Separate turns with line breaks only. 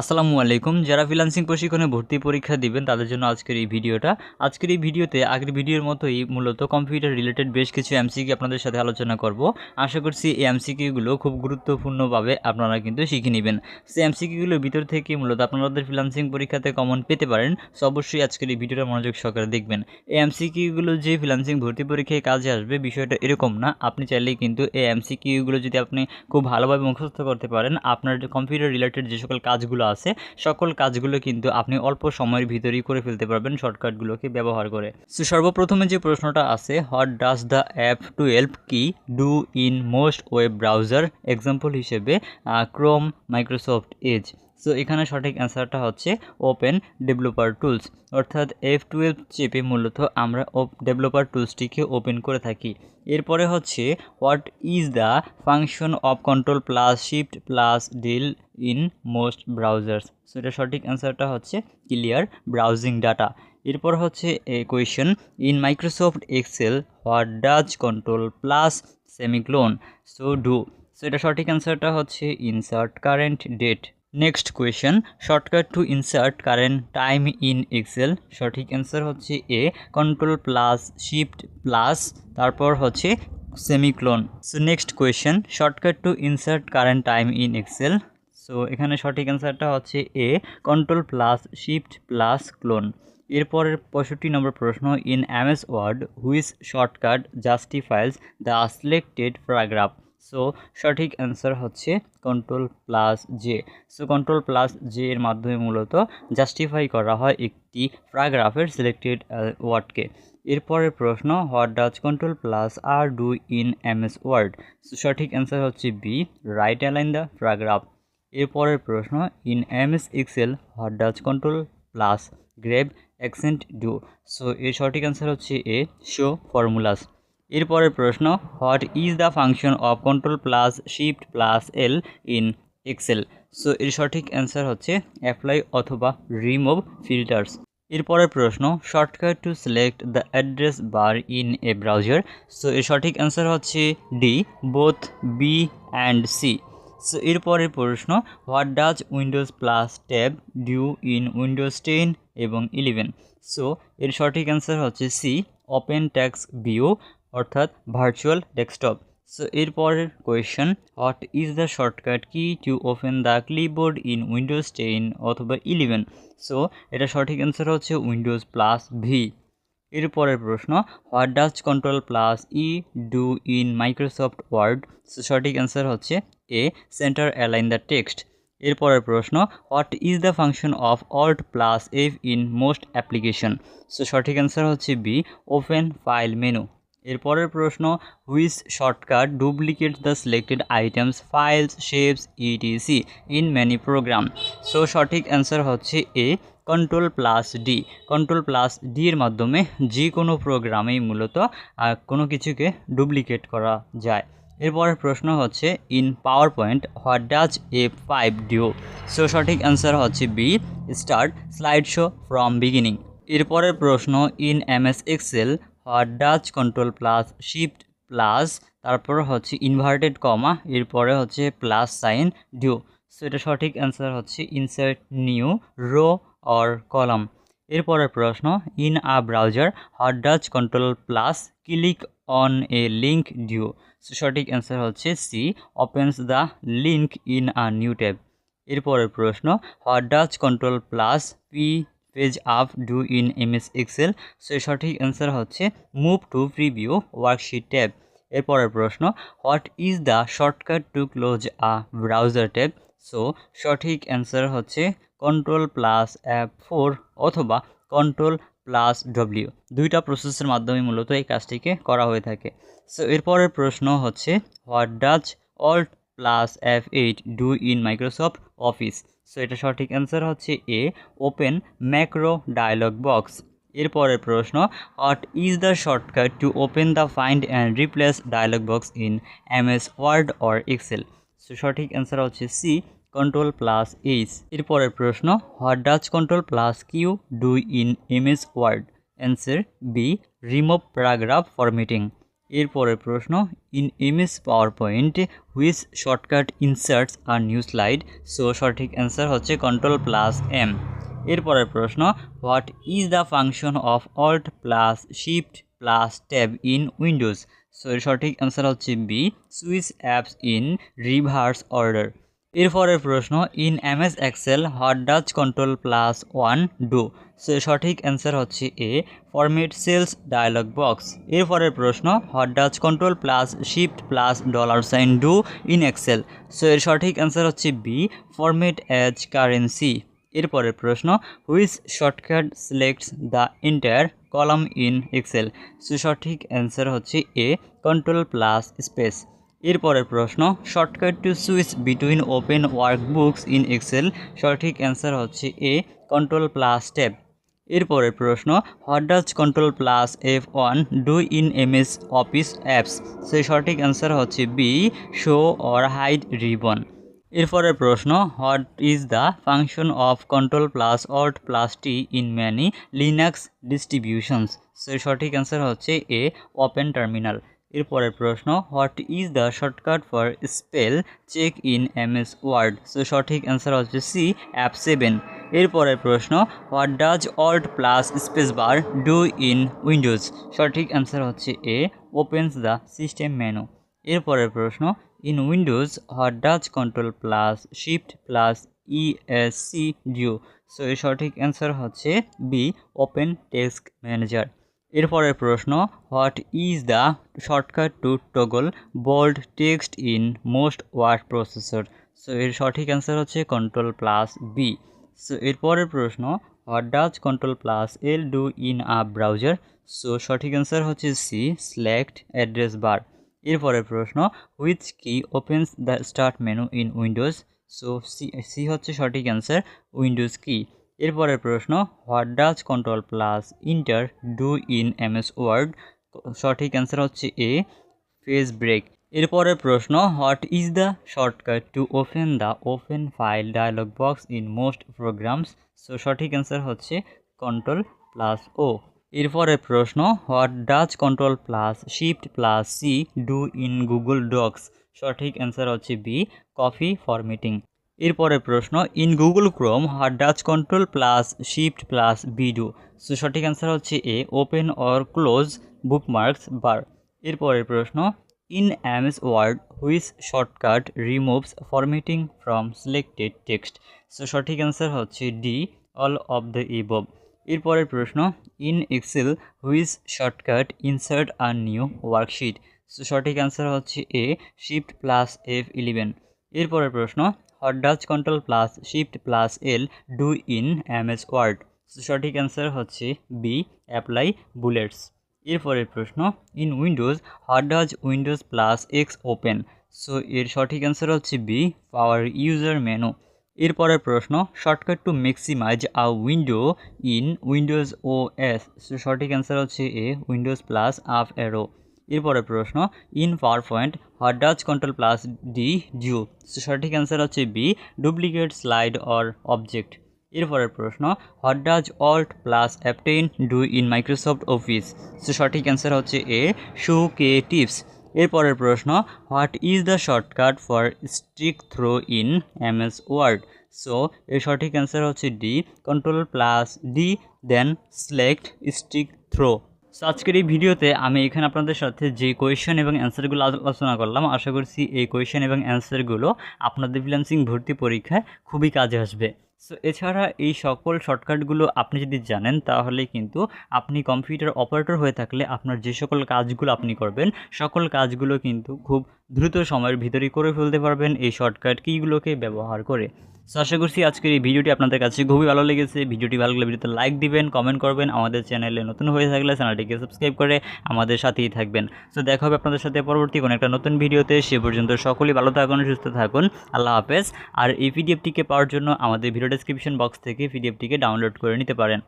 আসসালামু আলাইকুম। যারা ফ্রিল্যান্সিং প্রশিক্ষণে ভর্তি পরীক্ষা দিবেন, তাদের জন্য আজকের এই ভিডিওটা। আজকের এই ভিডিওতে আগের ভিডিওর মতোই মূলত কম্পিউটার রিলেটেড বেশ কিছু এমসিকিউ আপনাদের সাথে আলোচনা করব। আশা করছি এই এমসিকিউগুলো খুব গুরুত্বপূর্ণভাবে আপনারা কিন্তু শিখে নেবেন। সেই এমসিকিউগুলোর ভিতর থেকে মূলত আপনাদের ফ্রিল্যান্সিং পরীক্ষাতে কমন পেতে পারেন। সো অবশ্যই আজকের এই ভিডিওটা মনোযোগ সহকারে দেখবেন। এই এমসিকিউগুলো যে ফ্রিল্যান্সিং ভর্তি পরীক্ষায় কাজে আসবে, বিষয়টা এরকম না। আপনি চাইলেই কিন্তু এই এমসিকিউগুলো যদি আপনি খুব ভালোভাবে মুখস্থ করতে পারেন, আপনার কম্পিউটার রিলেটেড যে সকল কাজগুলো আছে, সকল কাজগুলো কিন্তু আপনি অল্প সময়ের ভিতরেই করে ফেলতে পারবেন শর্টকাটগুলোকে ব্যবহার করে। সো সর্বপ্রথমে যে প্রশ্নটা আছে, what does the F two help key do in most web browser? Example হিসেবে ক্রোম, মাইক্রোসফট, এজ। সো এখানে সঠিক অ্যান্সারটা হচ্ছে ওপেন ডেভেলপার টুলস অর্থাৎ এফ টুয়েলভ চেপে মূলত আমরা ডেভেলপার টুলসটিকে ওপেন করে থাকি। এরপরে হচ্ছে what is the function of control plus shift plus del in most browsers so এটা সঠিক অ্যান্সারটা হচ্ছে ক্লিয়ার ব্রাউজিং ডাটা এরপর হচ্ছে a question in Microsoft Excel what does control plus semicolon so do so এটা সঠিক অ্যান্সারটা হচ্ছে insert current date next question shortcut to insert current time in Excel সঠিক অ্যান্সার হচ্ছে A control plus shift plus তারপর হচ্ছে semicolon so next question shortcut to insert current time in Excel so এখানে সঠিক অ্যান্সারটা হচ্ছে A control plus shift plus colon এরপরের পঁয়ষট্টি নম্বর প্রশ্ন in MS Word which shortcut justifies the selected paragraph so সঠিক অ্যান্সার হচ্ছে control plus J so control plus J এর মাধ্যমে মূলত জাস্টিফাই করা হয় একটি প্যারাগ্রাফের সিলেক্টেড ওয়ার্ডকে এরপরের প্রশ্ন what does control plus R do in M S Word so সঠিক অ্যান্সার হচ্ছে B right align the paragraph এরপরের প্রশ্ন in M S Excel what does control plus grave accent do so এর সঠিক অ্যান্সার হচ্ছে এ শো ফর্মুলাস এরপরের প্রশ্ন, what is the function of control plus shift plus L in Excel? So, এর সঠিক answer হচ্ছে অ্যাপ্লাই অথবা remove filters. এরপরের প্রশ্ন, shortcut to select the address bar in a browser. So, এর সঠিক অ্যান্সার হচ্ছে D, both B and C so, এরপরের প্রশ্ন, what does Windows plus tab do in Windows ten এবং ইলেভেন? সো, এর সঠিক অ্যান্সার হচ্ছে সি, ওপেন ট্যাক্স ভিউ। অর্থাৎ ভার্চুয়াল ডেস্কটপ সো এরপরের question what is the shortcut key to open the clipboard in Windows ten অথবা eleven so এটা সঠিক অ্যান্সার হচ্ছে উইন্ডোজ প্লাস ভি এরপরের প্রশ্ন what does control plus E do in Microsoft Word so সঠিক answer হচ্ছে A center align the text এরপরের প্রশ্ন what is the function of alt plus F in most application so সঠিক answer হচ্ছে B open file menu এরপরের প্রশ্ন which shortcut duplicate the selected items files shapes etc in many program so সঠিক answer হচ্ছে A control plus D control plus D এর মাধ্যমে যে কোনো প্রোগ্রামেই মূলত কোনো কিছুকে ডুপ্লিকেট করা যায়। এরপরের প্রশ্ন হচ্ছে in PowerPoint what does F five do so সঠিক অ্যান্সার হচ্ছে B start slide show from beginning এরপরের প্রশ্ন in M S Excel does control plus shift plus তারপর হচ্ছে ইনভার্টেড কমা এরপরে হচ্ছে প্লাস সাইন ডিউ সো এটা সঠিক অ্যান্সার হচ্ছে insert new row or column এরপরের প্রশ্ন in a browser what does control plus click on a link do সঠিক অ্যান্সার হচ্ছে C opens the link in a new tab এরপরের প্রশ্ন what does control plus P page up do in M S Excel so সঠিক answer হচ্ছে move to previous worksheet tab এরপরের প্রশ্ন what is the shortcut to close a browser tab so সঠিক answer হচ্ছে control plus F four অথবা control plus W দুইটা প্রসেসের মাধ্যমে মূলত এই কাজটিকে করা হয়ে থাকে। সো এরপরের প্রশ্ন হচ্ছে what does alt plus F eight do in Microsoft Office so এটা সঠিক অ্যান্সার হচ্ছে A open macro dialog box এরপরের প্রশ্ন what is the shortcut to open the find and replace dialog box in M S Word or Excel so সঠিক answer হচ্ছে C control plus H এরপরের প্রশ্ন what does control plus Q do in M S Word answer B remove paragraph formatting এরপরের প্রশ্ন in MS PowerPoint which shortcut inserts a new slide so সঠিক answer হচ্ছে control plus M এরপরের প্রশ্ন what is the function of alt plus shift plus tab in Windows so এর সঠিক answer হচ্ছে B switch apps in reverse order এরপরের প্রশ্ন in M S Excel what does control plus one do সঠিক answer হচ্ছে A format cells dialog box এরপরের প্রশ্ন what does control plus shift plus dollar sign do in Excel so এর সঠিক answer হচ্ছে B format as currency এরপরের প্রশ্ন which shortcut selects the entire column in Excel so সঠিক answer হচ্ছে A control plus space এরপরের প্রশ্ন shortcut to switch between open workbooks in Excel সঠিক অ্যান্সার হচ্ছে এ কন্ট্রোল প্লাস ট্যাব এরপরের প্রশ্ন what does control plus F one do in M S Office apps so সঠিক answer হচ্ছে B show or hide ribbon এরপরের প্রশ্ন what is the function of control plus alt plus T in many Linux distributions so সঠিক answer হচ্ছে A open terminal এরপরের প্রশ্ন, what is the shortcut for spell check in M S Word? So সঠিক answer হচ্ছে C, F seven. এরপরের প্রশ্ন, what does alt plus space bar do in Windows? সঠিক answer হচ্ছে A, opens the system menu. এরপরের প্রশ্ন, in Windows, what does control plus shift plus E S ESC do so এর সঠিক answer হচ্ছে B, open text manager. এরপরের প্রশ্ন, what is the shortcut to toggle bold text in most word processor? So, এর সঠিক answer হচ্ছে control plus B. So, এরপরের প্রশ্ন, what does control plus L do in a browser? So, সঠিক answer হচ্ছে C, select address bar. এরপরের প্রশ্ন, which key opens the start menu in Windows? So, C C হচ্ছে সঠিক answer, Windows key? এরপরের প্রশ্ন what does control plus enter do in M S Word সঠিক answer হচ্ছে এ ফেস ব্রেক এরপরের প্রশ্ন what is the shortcut to open the open file dialog box in most programs so সঠিক answer হচ্ছে control plus O এরপরের প্রশ্ন what does control plus shift plus C do in Google Docs সঠিক answer হচ্ছে B copy formatting এরপরের প্রশ্ন in Google Chrome does control plus shift plus B do so সঠিক answer হচ্ছে A open or close bookmarks bar এরপরের প্রশ্ন in MS Word which shortcut removes formatting from selected text so সঠিক answer হচ্ছে D all of the above এরপরের প্রশ্ন in Excel which shortcut insert a new worksheet so সঠিক answer হচ্ছে A shift plus F eleven এরপরের প্রশ্ন does control plus shift plus L do in M S Word সঠিক answer হচ্ছে B apply bullets এরপরের প্রশ্ন in Windows what does Windows plus X open so এর সঠিক অ্যান্সার হচ্ছে বি পাওয়ার user menu এরপরের প্রশ্ন shortcut to maximize a window in Windows O S সঠিক অ্যান্সার হচ্ছে A Windows plus up arrow এরপরের প্রশ্ন in PowerPoint what does control plus D do সঠিক অ্যান্সার হচ্ছে B duplicate slide or object এরপরের প্রশ্ন what does alt plus F ten do in Microsoft Office সঠিক answer হচ্ছে A show key tips এরপরের প্রশ্ন what is the shortcut for strikethrough in M S Word so এর সঠিক answer হচ্ছে D control plus D then select strikethrough so আজকের এই ভিডিওতে আমি এখানে আপনাদের সাথে যে কোয়েশ্চেন এবং অ্যান্সারগুলো আলোচনা করলাম, আশা করছি এই কোয়েশ্চেন এবং অ্যান্সারগুলো আপনাদের ফ্রিল্যান্সিং ভর্তি পরীক্ষায় খুবই কাজে আসবে। সো এছাড়া এই সকল শর্টকাটগুলো আপনি যদি জানেন, তাহলে কিন্তু আপনি কম্পিউটার অপারেটর হয়ে থাকলে আপনার যে সকল কাজগুলো আপনি করবেন, সকল কাজগুলো কিন্তু খুব দ্রুত সময়ের ভিতরেই করে ফেলতে পারবেন এই শর্টকাট কিগুলোকে ব্যবহার করে। সো আশা করছি আজকের এই ভিডিওটি আপনাদের কাছে খুবই ভালো লেগেছে। ভিডিওটি ভালো লাগলে ভিডিওতে লাইক দিবেন কমেন্ট করবেন। আমাদের চ্যানেলে নতুন হয়ে থাকলে চ্যানেলটিকে সাবস্ক্রাইব করে আমাদের সাথেই থাকবেন। সো দেখা হবে আপনাদের সাথে পরবর্তী কোনো একটা নতুন ভিডিওতে। সে পর্যন্ত সকলেই ভালো থাকুন, সুস্থ থাকুন। আল্লাহ হাফেজ। আর এই পিডিএফটিকে পাওয়ার জন্য আমাদের ভিডিও ডেসক্রিপশন বক্স থেকে পিডিএফটিকে ডাউনলোড করে নিতে পারেন।